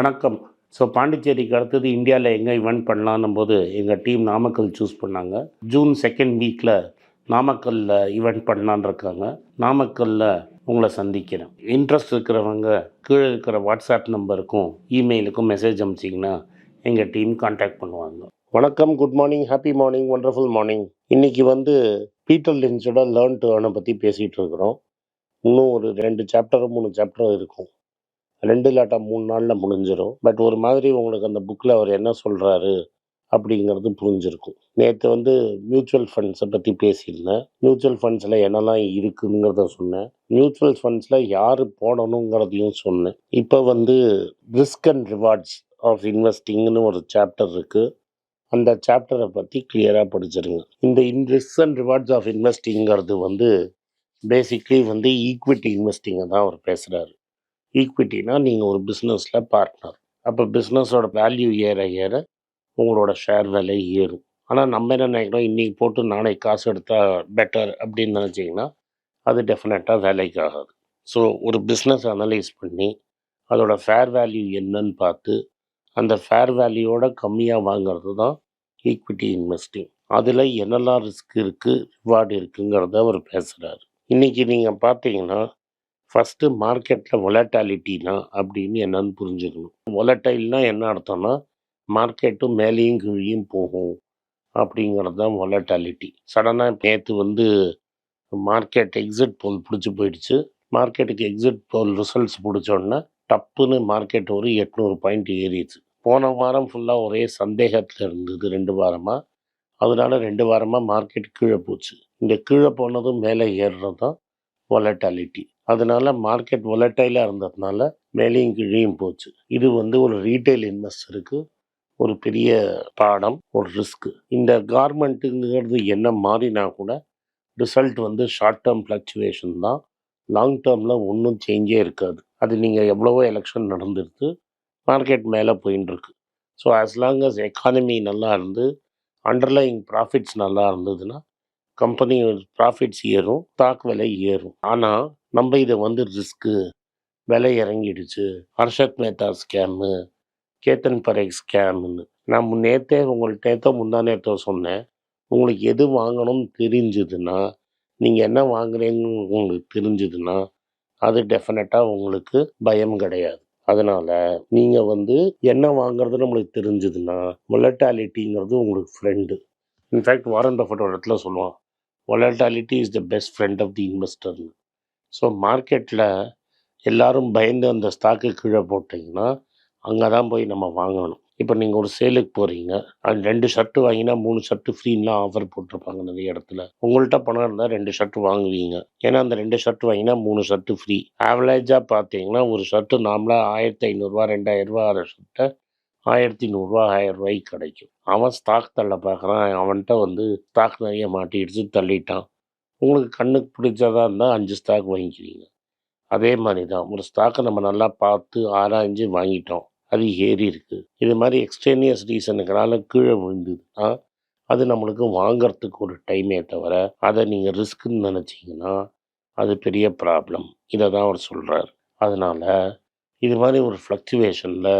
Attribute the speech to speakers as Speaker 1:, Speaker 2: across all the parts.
Speaker 1: வணக்கம். ஸோ பாண்டிச்சேரிக்கு அடுத்தது இந்தியாவில் எங்கே இவெண்ட் பண்ணலான்னும் போது எங்கள் டீம் நாமக்கல் சூஸ் பண்ணாங்க. ஜூன் செகண்ட் வீக்கில் நாமக்கல்லில் ஈவெண்ட் பண்ணலான் இருக்காங்க. நாமக்கல்லில் உங்களை சந்திக்கிறேன். இன்ட்ரெஸ்ட் இருக்கிறவங்க கீழே இருக்கிற வாட்ஸ்அப் நம்பருக்கும் இமெயிலுக்கும் மெசேஜ் அனுப்பிச்சிங்கன்னா எங்கள் டீம் காண்டாக்ட் பண்ணுவாங்க. வணக்கம் good morning happy morning wonderful morning இன்றைக்கி வந்து பீட்டர் லின்ஸோட லேர்ன் டு ஏர்னை பற்றி பேசிகிட்டு இருக்கிறோம். இன்னும் ஒரு ரெண்டு சாப்டரும் மூணு சாப்டரும் இருக்கும். ரெண்டு இல்லாட்டா மூணு நாளில் முடிஞ்சிடும் பட் ஒரு மாதிரி உங்களுக்கு அந்த புக்கில் அவர் என்ன சொல்கிறாரு அப்படிங்கிறது புரிஞ்சிருக்கும். நேற்று வந்து மியூச்சுவல் ஃபண்ட்ஸை பற்றி பேசியிருந்தேன். மியூச்சுவல் ஃபண்ட்ஸில் என்னெல்லாம் இருக்குங்கிறத சொன்னேன். மியூச்சுவல் ஃபண்ட்ஸில் யார் போடணுங்கிறதையும் சொன்னேன். இப்போ வந்து ரிஸ்க் அண்ட் ரிவார்ட்ஸ் ஆஃப் இன்வெஸ்டிங்னு ஒரு சாப்டர் இருக்குது அந்த சாப்டரை பற்றி கிளியராக படிச்சிருங்க. இந்த in risk and rewards of இன்வெஸ்டிங்கிறது வந்து பேசிக்லி வந்து ஈக்விட்டி இன்வெஸ்டிங்கை தான் அவர் பேசுகிறாரு ஈக்விட்டினா நீங்கள் ஒரு பிஸ்னஸில் பார்ட்னர் அப்போ பிஸ்னஸோட வேல்யூ ஏற ஏற உங்களோட ஷேர் விலை ஏறும். ஆனால் நம்ம என்ன நினைக்கிறோம்? இன்றைக்கி போட்டு நாளைக்கு காசு எடுத்தால் பெட்டர் அப்படின்னு நினச்சிங்கன்னா அது டெஃபினட்டாக வேலைக்கு ஆகாது ஸோ ஒரு பிஸ்னஸ் அனலைஸ் பண்ணி அதோட ஃபேர் வேல்யூ என்னன்னு பார்த்து அந்த ஃபேர் வேல்யூவோட கம்மியாக வாங்குறது தான் ஈக்விட்டி இன்வெஸ்டிங் அதில் என்னெல்லாம் ரிஸ்க் இருக்குது ரிவார்டு இருக்குங்கிறத அவர் பேசுகிறாரு இன்றைக்கி நீங்கள் பார்த்தீங்கன்னா ஃபஸ்ட்டு மார்க்கெட்டில் வொலட்டாலிட்டினா அப்படின்னு என்னன்னு புரிஞ்சுக்கணும். வொலட்டைல்னா என்ன அர்த்தம்னா மார்க்கெட்டும் மேலேயும் கீழேயும் போகும் அப்படிங்கிறது தான் வொலட்டாலிட்டி சடனாக நேற்று வந்து மார்க்கெட் எக்ஸிட் போல் பிடிச்சி போயிடுச்சு. மார்க்கெட்டுக்கு எக்ஸிட் போல் ரிசல்ட்ஸ் பிடிச்சோன்னா டப்புன்னு மார்க்கெட் ஒரு எட்நூறு பாயிண்ட் ஏறிடுச்சு. போன வாரம் ஃபுல்லாக ஒரே சந்தேகத்தில் இருந்தது ரெண்டு வாரமாக அதனால ரெண்டு வாரமாக மார்க்கெட் கீழே போச்சு. இந்த கீழே போனதும் மேலே ஏறுறது தான் வொலட்டாலிட்டி அதனால மார்க்கெட் வொலட்டைலாக இருந்ததுனால மேலேயும் கீழேயும் போச்சு. இது வந்து ஒரு ரீட்டைல் இன்வெஸ்டருக்கு ஒரு பெரிய பாடம் ஒரு ரிஸ்க்கு இந்த கார்மெண்ட்டுங்கிறது என்ன மாறினா கூட ரிசல்ட் வந்து ஷார்ட் டேர்ம் ஃப்ளக்சுவேஷன் தான். லாங் டேர்மில் ஒன்றும் சேஞ்சே இருக்காது. அது நீங்கள் எவ்வளவோ எலெக்ஷன் நடந்துருது மார்க்கெட் மேலே போயின்னு இருக்கு so as long as economy நல்லா இருந்து அண்டர்லைங் ப்ராஃபிட்ஸ் நல்லா இருந்ததுன்னா கம்பெனி ப்ராஃபிட்ஸ் ஏறும் ஸ்டாக் விலை ஏறும். ஆனால் நம்ம இதை வந்து ரிஸ்க்கு விலை இறங்கிடுச்சு. ஹர்ஷத் மேத்தா ஸ்கேமு கேத்தன் பரேக் ஸ்கேம்னு நான் நேற்றே உங்கள்கிட்ட நேற்றோ முந்தா நேற்றோ சொன்னேன். உங்களுக்கு எது வாங்கணும்னு தெரிஞ்சுதுன்னா நீங்கள் என்ன வாங்குறீங்கன்னு உங்களுக்கு தெரிஞ்சுதுன்னா அது டெஃபினட்டாக உங்களுக்கு பயம் கிடையாது. அதனால் நீங்கள் வந்து என்ன வாங்குறது நம்மளுக்கு தெரிஞ்சுதுன்னா மொலட்டாலிட்டிங்கிறது உங்களுக்கு ஃப்ரெண்டு இன்ஃபேக்ட் வாரன் பஃபட் ஒரு இடத்துல சொல்லுவான் volatility is the best friend of the இன்வெஸ்டர்னு so மார்க்கெட்டில் எல்லாரும் பயந்து அந்த ஸ்டாக்கு கீழே போட்டிங்கன்னா அங்கே தான் போய் நம்ம வாங்கணும். இப்போ நீங்கள் ஒரு சேலுக்கு போகிறீங்க அண்ட் ரெண்டு ஷர்ட்டு வாங்கினா மூணு ஷர்ட்டு ஃப்ரீலாம் ஆஃபர் போட்டிருப்பாங்க நிறைய இடத்துல. உங்கள்கிட்ட பணம் இருந்தால் ரெண்டு ஷர்ட்டு வாங்குவீங்க. ஏன்னா அந்த ரெண்டு ஷர்ட் வாங்கினா மூணு ஷர்ட்டு ஃப்ரீ ஆவரேஜாக பார்த்தீங்கன்னா ஒரு ஷர்ட்டு நார்மலாக ஆயிரத்தி ஐநூறுரூவா ரெண்டாயிரரூவா ஆகிற ஷர்ட்டை ஆயிரத்தி நூறுரூவா ஆயிரம் ரூபாய்க்கு கிடைக்கும். அவன் ஸ்டாக் தள்ள பார்க்குறான். அவன்கிட்ட வந்து ஸ்டாக் நிறைய மாட்டிடுச்சு தள்ளிட்டான். உங்களுக்கு கண்ணுக்கு பிடிச்சதா இருந்தால் அஞ்சு ஸ்டாக் வாங்கிக்குவீங்க. அதே மாதிரி தான் ஒரு ஸ்டாக்கை நம்ம நல்லா பார்த்து ஆராய்ஞ்சு வாங்கிட்டோம். அது ஏறி இருக்குது இது மாதிரி எக்ஸ்டேனியஸ் ரீசனுக்கனால கீழே விழுந்ததுன்னா அது நம்மளுக்கு வாங்கிறதுக்கு ஒரு டைமே தவிர அதை நீங்கள் ரிஸ்க்குன்னு நினச்சிங்கன்னா அது பெரிய ப்ராப்ளம் இதை தான் அவர் சொல்கிறார் அதனால் இது மாதிரி ஒரு ஃப்ளக்சுவேஷனில்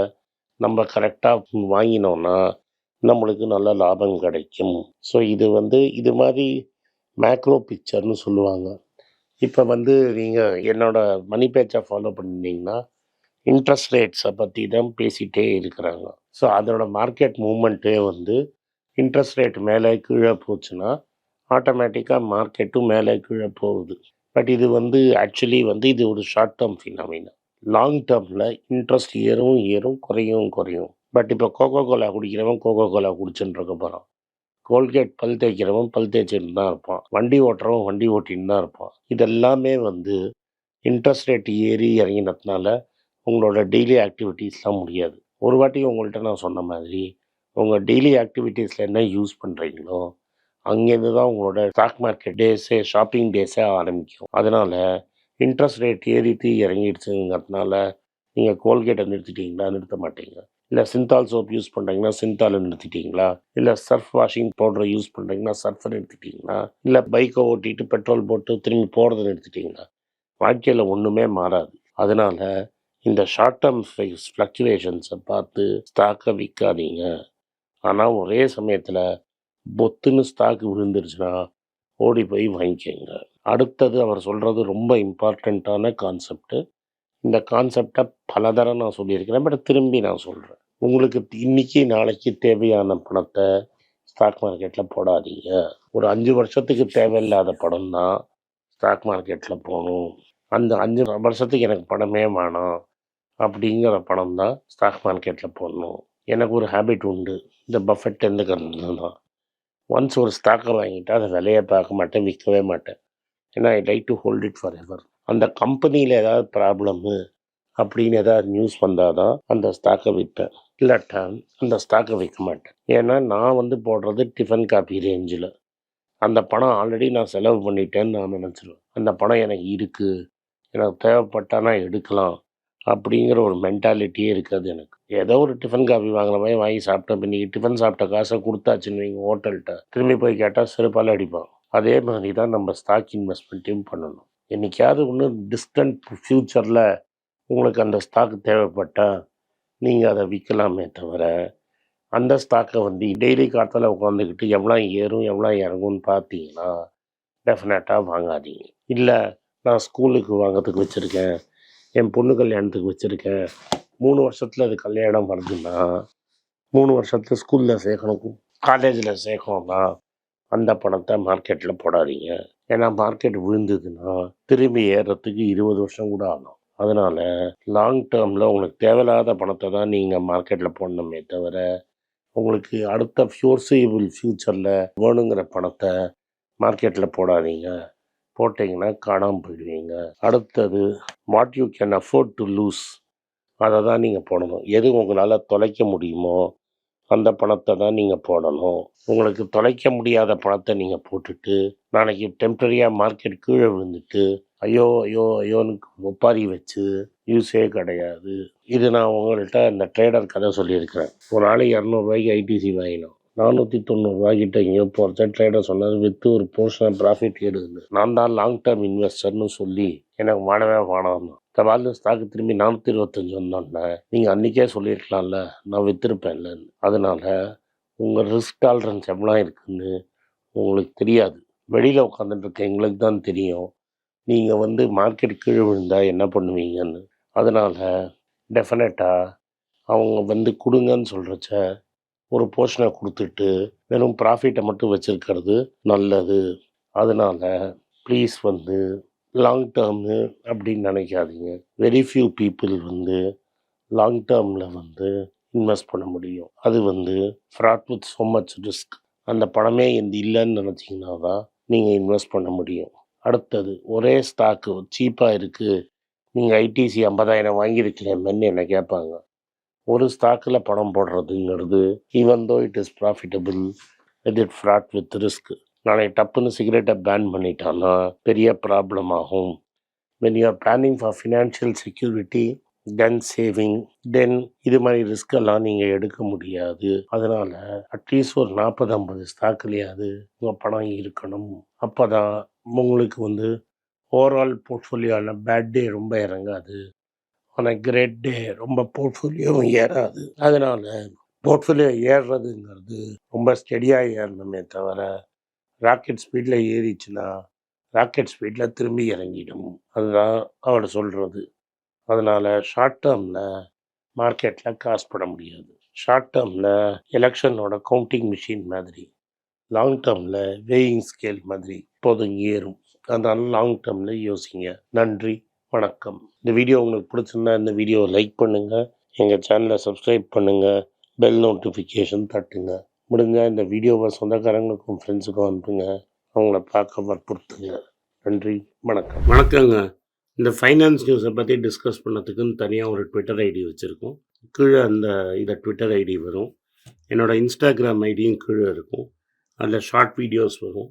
Speaker 1: நம்ம கரெக்டாக வாங்கினோன்னா நம்மளுக்கு நல்ல லாபம் கிடைக்கும். ஸோ இது வந்து இது மாதிரி மேக்ரோ பிக்சர்னு சொல்லுவாங்க. இப்போ வந்து நீங்கள் என்னோட மணி பேச்சை ஃபாலோ பண்ணிங்கன்னா இன்ட்ரெஸ்ட் ரேட்ஸை பற்றி தான் பேசிகிட்டே இருக்கிறாங்க. ஸோ அதோட மார்க்கெட் மூமெண்ட்டே வந்து இன்ட்ரெஸ்ட் ரேட் மேலே கீழே போச்சுன்னா ஆட்டோமேட்டிக்காக மார்க்கெட்டும் மேலே கீழே போகுது. பட் இது வந்து ஆக்சுவலி வந்து இது ஒரு ஷார்ட் டேர்ம் ஃபினாமினா லாங் டேர்மில் இன்ட்ரெஸ்ட் ஏறும் ஏறும் குறையும் குறையும். பட் இப்போ கோகோ கோலா குடிக்கிறவன் கோகோ கோலா குடிச்சுட்டு இருக்க போகிறான் கோல்கேட் பல் தேய்க்கிறவன் பல் தேய்ச்சிட்டு தான் இருப்பான். வண்டி ஓட்டுறவன் வண்டி ஓட்டின்னு தான் இருப்பான். இதெல்லாமே வந்து இன்ட்ரெஸ்ட் ரேட் ஏறி இறங்கினதுனால உங்களோட டெய்லி ஆக்டிவிட்டீஸ்லாம் முடியாது. ஒரு வாட்டி உங்கள்கிட்ட நான் சொன்ன மாதிரி உங்கள் டெய்லி ஆக்டிவிட்டீஸில் என்ன யூஸ் பண்ணுறீங்களோ அங்கேருந்து தான் உங்களோட ஸ்டாக் மார்க்கெட் டேஸே ஷாப்பிங் டேஸே ஆரம்பிக்கும். அதனால் இன்ட்ரெஸ்ட் ரேட் ஏறிட்டு இறங்கிடுச்சுங்கிறதுனால நீங்கள் கோல்கேட்டை நிறுத்திட்டீங்களா? நிறுத்த மாட்டீங்க. இல்லை சிந்தால் சோப் யூஸ் பண்ணுறீங்கன்னா சிந்தாலை நிறுத்திட்டீங்களா? இல்லை சர்ஃப் வாஷிங் பவுடரை யூஸ் பண்ணுறீங்கன்னா சர்ஃபை நிறுத்திட்டீங்களா? இல்லை பைக்கை ஓட்டிட்டு பெட்ரோல் போட்டு திரும்பி போகிறத நிறுத்திட்டீங்களா? வாழ்க்கையில் ஒன்றுமே மாறாது. அதனால் இந்த ஷார்ட் டேர்ம் ஃப்ளக்சுவேஷன்ஸை பார்த்து ஸ்டாக்கை விற்காதீங்க ஆனால் ஒரே சமயத்தில் பொத்துன்னு ஸ்டாக் விழுந்துருச்சுன்னா ஓடி போய் வாங்கிக்கோங்க. அடுத்தது அவர் சொல்கிறது ரொம்ப இம்பார்ட்டண்ட்டான கான்செப்ட்டு. இந்த கான்செப்டை பல தரம் நான் சொல்லியிருக்கிறேன் பட் திரும்பி நான் சொல்கிறேன் உங்களுக்கு இன்னைக்கு நாளைக்கு தேவையான பணத்தை ஸ்டாக் மார்க்கெட்டில் போடாதீங்க. ஒரு அஞ்சு வருஷத்துக்கு தேவையில்லாத படம் தான் ஸ்டாக் மார்க்கெட்டில் போகணும். அந்த அஞ்சு வருஷத்துக்கு எனக்கு பணமே வேணாம் அப்படிங்கிற பணம் தான் ஸ்டாக் மார்க்கெட்டில் போடணும். எனக்கு ஒரு ஹேபிட் உண்டு. இந்த பஃபெட் எந்த கருத்து தான். ஒன்ஸ் ஒரு ஸ்டாக்கை வாங்கிட்டா அதை விலையை பார்க்க மாட்டேன் விற்கவே மாட்டேன். ஏன்னா I like to hold it forever எவர் அந்த கம்பெனியில் ஏதாவது ப்ராப்ளமு அப்படின்னு ஏதாவது நியூஸ் வந்தால் தான் அந்த ஸ்டாக்கை விற்பேன். இல்லாட்டா அந்த ஸ்டாக்கை விற்க மாட்டேன். ஏன்னா நான் வந்து போடுறது டிஃபன் காப்பி ரேஞ்சில் அந்த பணம் ஆல்ரெடி நான் செலவு பண்ணிட்டேன்னு நான் நினச்சிருவேன். அந்த பணம் எனக்கு இருக்குது எனக்கு தேவைப்பட்டா நான் எடுக்கலாம். அப்படிங்கிற ஒரு மென்டாலிட்டியே இருக்காது எனக்கு. ஏதோ ஒரு டிஃபன் காஃபி வாங்குற மாதிரி வாங்கி சாப்பிட்டேன். இன்னைக்கு டிஃபன் சாப்பிட்ட காசை கொடுத்தாச்சுன்னு வைங்க ஹோட்டல்கிட்ட திரும்பி போய் கேட்டால் சிறப்பால் அடிப்பான். அதே மாதிரி தான் நம்ம ஸ்டாக் இன்வெஸ்ட்மெண்ட்டையும் பண்ணணும். என்னைக்காவது ஒன்று டிஸ்டன்ட் ஃப்யூச்சரில் உங்களுக்கு அந்த ஸ்டாக் தேவைப்பட்டால் நீங்கள் அதை விற்கலாமே தவிர அந்த ஸ்டாக்கை வந்து டெய்லி காலத்தில் உட்காந்துக்கிட்டு எவ்வளோ ஏறும் எவ்வளோ இறங்கும்னு பார்த்தீங்கன்னா டெஃபினட்டாக வாங்காதீங்க. இல்லை நான் ஸ்கூலுக்கு வாங்கிறதுக்கு வச்சுருக்கேன் என் பொண்ணு கல்யாணத்துக்கு வச்சுருக்கேன் மூணு வருஷத்தில் அது கல்யாணம் வருதுன்னா மூணு வருஷத்தில் ஸ்கூலில் சேர்க்கணும் காலேஜில் சேர்க்கணும்னா அந்த பணத்தை மார்க்கெட்டில் போடாதீங்க. ஏன்னா மார்க்கெட் விழுந்ததுன்னா திரும்பி ஏறுறதுக்கு இருபது வருஷம் கூட ஆகும். அதனால் லாங் டேர்மில் உங்களுக்கு தேவையில்லாத பணத்தை தான் நீங்கள் மார்க்கெட்டில் போடணுமே தவிர உங்களுக்கு அடுத்த ஃபியூர்சேபிள் ஃப்யூச்சரில் வேணுங்கிற பணத்தை மார்க்கெட்டில் போடாதீங்க. போட்டிங்கன்னா காணாமல் போயிடுவீங்க. அடுத்தது what you can afford to lose அதை தான் நீங்கள் போடணும். எது உங்களால் தொலைக்க முடியுமோ அந்த பணத்தை தான் நீங்கள் போடணும். உங்களுக்கு தொலைக்க முடியாத பணத்தை நீங்கள் போட்டுட்டு நாளைக்கு டெம்பரரியாக மார்க்கெட் கீழே விழுந்துட்டு ஐயோ ஐயோ ஐயோன்னு ஒப்பாரி வச்சு யூஸே கிடையாது. இது நான் உங்கள்கிட்ட இந்த ட்ரேடர் கதை சொல்லியிருக்கிறேன். ஒரு நாளைக்கு இரநூறுவாய்க்கு ஐடிசி வாங்கினோம். நானூற்றி தொண்ணூறுரூவாய்க்கிட்ட எங்கேயோ போகிறத ட்ரேடர் சொன்னார் விற்று ஒரு போர்ஷன் ப்ராஃபிட் எடுக்குது நான் தான் லாங் டேர்ம் இன்வெஸ்டர்னு சொல்லி எனக்கு வாடவே வாடாமல் தபால் ஸ்டாக்கு திரும்பி நானூற்றி இருபத்தஞ்சி வந்தோன்னே நீங்கள் அன்றைக்கே சொல்லியிருக்கலாம்ல நான் விற்றுருப்பேன்ல அதனால் உங்கள் ரிஸ்க் டாலரன்ஸ் எவ்வளோ இருக்குதுன்னு உங்களுக்கு தெரியாது. வெளியில் உட்காந்துட்டு எங்களுக்கு தான் தெரியும். நீங்கள் வந்து மார்க்கெட் கீழே விழுந்தால் என்ன பண்ணுவீங்கன்னு. அதனால் டெஃபினட்டாக அவங்க வந்து கொடுங்கன்னு சொல்கிறச்ச ஒரு போர்ஷனை கொடுத்துட்டு வெறும் ப்ராஃபிட்டை மட்டும் வச்சுருக்கிறது நல்லது. அதனால் ப்ளீஸ் வந்து லாங் டேர்மு அப்படின்னு நினைக்காதீங்க. வெரி ஃபியூ பீப்புள் வந்து லாங் டேர்மில் வந்து இன்வெஸ்ட் பண்ண முடியும். அது வந்து fraught with so much risk அந்த பணமே இந்த இல்லைன்னு நினச்சிங்கன்னா தான் நீங்கள் இன்வெஸ்ட் பண்ண முடியும். அடுத்தது ஒரே ஸ்டாக்கு சீப்பாக இருக்குது நீங்கள் ஐடிசி ஐம்பதாயிரம் வாங்கியிருக்கிறேன்னு என்னை கேட்பாங்க. ஒரு ஸ்டாக்கில் பணம் போடுறதுங்கிறது even though it is profitable it it fraught with risk நாளைக்கு டப்புன்னு சிகரெட்டை பேன் பண்ணிட்டான்னா பெரிய ப்ராப்ளம் ஆகும். When you are planning for financial security then saving then இது மாதிரி ரிஸ்கெல்லாம் நீங்கள் எடுக்க முடியாது. அதனால் அட்லீஸ்ட் ஒரு நாற்பது ஐம்பது ஸ்டாக்லேயாவது உங்கள் பணம் இருக்கணும். அப்போ தான் உங்களுக்கு வந்து ஓவரால் போர்ட்ஃபோலியோவில் பேட் டே ரொம்ப இறங்காது. ஆனால் கிரேட் டே ரொம்ப போர்ட்ஃபோலியோவும் ஏறாது. அதனால் போர்ட்ஃபோலியோ ஏறுறதுங்கிறது ரொம்ப ஸ்டெடியாக ஏறணுமே தவிர ராக்கெட் ஸ்பீடில் ஏறிச்சுன்னா ராக்கெட் ஸ்பீடில் திரும்பி இறங்கிடும். அதுதான் அவர் சொல்கிறது அதனால் ஷார்ட் டேர்மில் மார்க்கெட்டில் காசு பட முடியாது. ஷார்ட் டேர்மில் எலெக்ஷனோட கவுண்டிங் மிஷின் மாதிரி லாங் டேர்மில் வேயிங் ஸ்கேல் மாதிரி இப்போதும் ஏறும். அதனால் லாங் டேர்மில் யோசிங்க. நன்றி வணக்கம். இந்த வீடியோ உங்களுக்கு பிடிச்சிருந்தா இந்த வீடியோவை லைக் பண்ணுங்கள் எங்கள் சேனலை சப்ஸ்கிரைப் பண்ணுங்கள் பெல் நோட்டிஃபிகேஷன் தட்டுங்க. முடிஞ்சால் இந்த வீடியோவை சொந்தக்காரங்களுக்கும் ஃப்ரெண்ட்ஸுக்கும் அனுப்புங்க. அவங்கள பார்க்க வற்புறுத்துங்க. நன்றி வணக்கம். வணக்கங்க. இந்த ஃபைனான்ஸ் நியூஸை பற்றி டிஸ்கஸ் பண்ணதுக்குன்னு தனியாக ஒரு ட்விட்டர் ஐடி வச்சுருக்கோம். கீழே அந்த இதை ட்விட்டர் ஐடி வரும். என்னோடய இன்ஸ்டாகிராம் ஐடியும் கீழே இருக்கும். அதில் ஷார்ட் வீடியோஸ் வரும்.